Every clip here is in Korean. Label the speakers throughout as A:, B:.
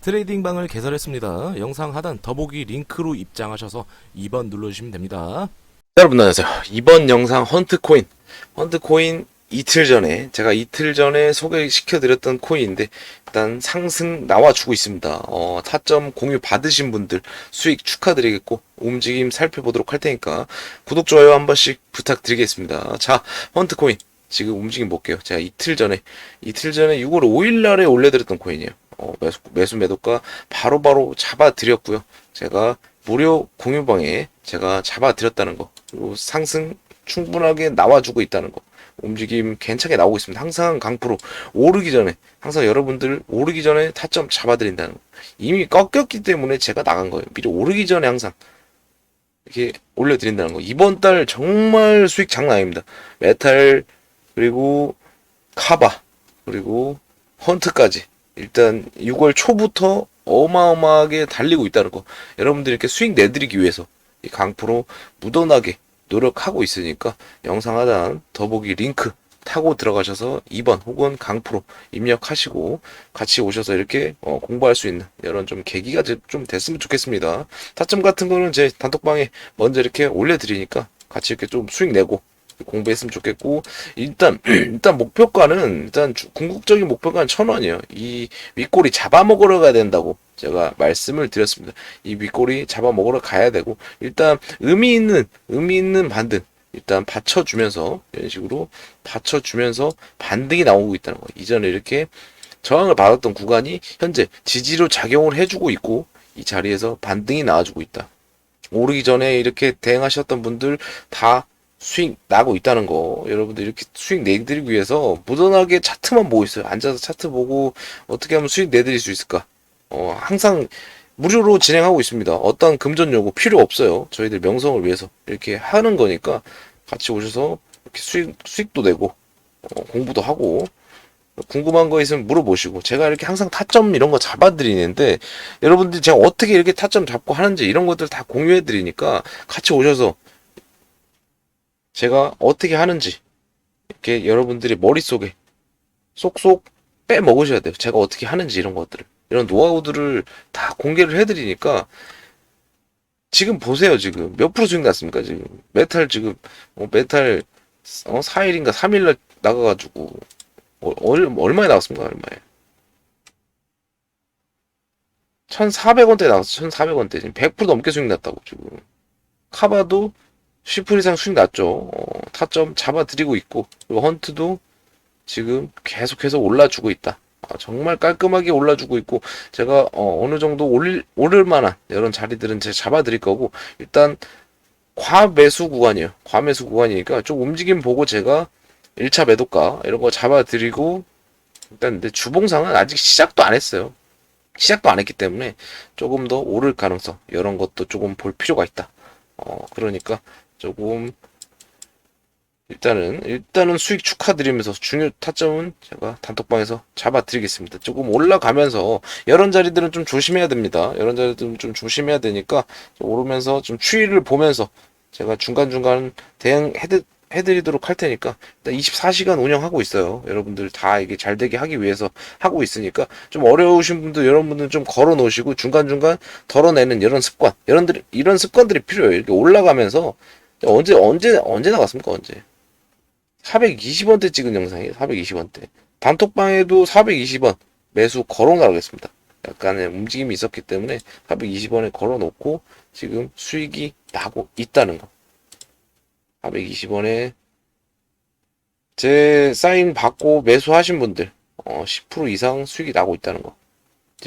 A: 트레이딩 방을 개설했습니다. 영상 하단 더보기 링크로 입장하셔서 2번 눌러주시면 됩니다.
B: 여러분 안녕하세요. 이번 영상 헌트코인. 헌트코인 이틀 전에 제가 이틀 전에 소개시켜드렸던 코인인데 일단 상승 나와주고 있습니다. 어, 타점 공유 받으신 분들 수익 축하드리겠고 움직임 살펴보도록 할 테니까 구독 좋아요 한 번씩 부탁드리겠습니다. 자 헌트코인 지금 움직임 볼게요. 제가 이틀 전에 이틀 전에 6월 5일 날에 올려드렸던 코인이에요. 어, 매수, 매수 매도가 바로 바로 잡아드렸고요. 제가 무료 공유방에 제가 잡아드렸다는 거 그리고 상승 충분하게 나와주고 있다는 거 움직임 괜찮게 나오고 있습니다. 항상 강프로 오르기 전에 항상 여러분들 오르기 전에 타점 잡아드린다는 거 이미 꺾였기 때문에 제가 나간 거예요. 미리 오르기 전에 항상 이렇게 올려드린다는 거 이번 달 정말 수익 장난 아닙니다. 메탈 그리고 카바 그리고 헌트까지 일단 6월 초부터 어마어마하게 달리고 있다는 거 여러분들 이렇게 수익 내드리기 위해서 이 강프로 무던하게 노력하고 있으니까 영상 하단 더보기 링크 타고 들어가셔서 2번 혹은 강프로 입력하시고 같이 오셔서 이렇게 어, 공부할 수 있는 이런 좀 계기가 되- 좀 됐으면 좋겠습니다. 타점 같은 거는 제 단톡방에 먼저 이렇게 올려드리니까 같이 이렇게 좀 수익 내고 공부했으면 좋겠고 일단 일단 목표가는 일단 주- 궁극적인 목표가는 천 원이에요. 이 윗꼬리 잡아먹으러 가야 된다고 제가 말씀을 드렸습니다. 이 윗꼬리 잡아먹으러 가야 되고 일단 의미 있는 의미 있는 반등 일단 받쳐주면서 이런 식으로 받쳐주면서 반등이 나오고 있다는 거. 이전에 이렇게 저항을 받았던 구간이 현재 지지로 작용을 해주고 있고 이 자리에서 반등이 나와주고 있다. 오르기 전에 이렇게 대응하셨던 분들 다 수익 나고 있다는 거. 여러분들 이렇게 수익 내드리기 위해서 무던하게 차트만 보고 있어요. 앉아서 차트 보고 어떻게 하면 수익 내드릴 수 있을까? 어 항상 무료로 진행하고 있습니다. 어떤 금전 요구 필요 없어요. 저희들 명성을 위해서 이렇게 하는 거니까 같이 오셔서 이렇게 수익 수익도 내고 어, 공부도 하고. 궁금한 거 있으면 물어보시고. 제가 이렇게 항상 타점 이런 거 잡아드리는데 여러분들이 제가 어떻게 이렇게 타점 잡고 하는지 이런 것들 다 공유해 드리니까 같이 오셔서 제가 어떻게 하는지 이렇게 여러분들이 머릿속에 쏙쏙 빼먹으셔야 돼요. 제가 어떻게 하는지 이런 것들을. 이런 노하우들을 다 공개를 해드리니까 지금 보세요 지금. 몇 프로 수익 났습니까 지금? 메탈 지금 어, 메탈 어, 4일인가 3일날 나가가지고 어, 얼, 얼마에 나왔습니까 얼마에? 1400원대 나왔어 1400원대. 지금 100% 넘게 수익 났다고 지금. 카바도 10% 이상 수익 났죠. 어, 타점 잡아드리고 있고 그리고 헌트도 지금 계속해서 올라주고 있다. 아, 정말 깔끔하게 올라주고 있고 제가 어, 느 정도 올릴 오를 만한 이런 자리들은 제가 잡아드릴 거고 일단 과매수 구간이에요. 과매수 구간이니까 좀 움직임 보고 제가 1차 매도가 이런 거 잡아드리고 일단 근데 주봉상은 아직 시작도 안 했어요. 시작도 안 했기 때문에 조금 더 오를 가능성 이런 것도 조금 볼 필요가 있다. 어 그러니까 조금 일단은 일단은 수익 축하드리면서 중요 타점은 제가 단톡방에서 잡아드리겠습니다. 조금 올라가면서 이런 자리들은 좀 조심해야 됩니다. 이런 자리들은 좀 조심해야 되니까 좀 오르면서 좀 추이를 보면서 제가 중간 중간 대응 해드 해드리도록 할 테니까 일단 24시간 운영하고 있어요. 여러분들 다 이게 잘 되게 하기 위해서 하고 있으니까 좀 어려우신 분들 여러분들 좀 걸어 놓으시고 중간 중간 덜어내는 이런 습관 이런 이런 습관들이 필요해요. 이렇게 올라가면서 언제 언제 언제 나갔습니까 언제? 420원대 찍은 영상이에요 420원대. 단톡방에도 420원 매수 걸어 나가겠습니다. 약간의 움직임이 있었기 때문에 420원에 걸어 놓고 지금 수익이 나고 있다는 거. 420원에 제 사인 받고 매수하신 분들 어, 10% 이상 수익이 나고 있다는 거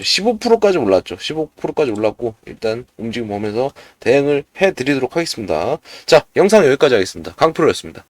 B: 15%까지 올랐죠. 15%까지 올랐고 일단 움직임 보면서 대응을 해드리도록 하겠습니다. 자, 영상 여기까지 하겠습니다. 강프로였습니다.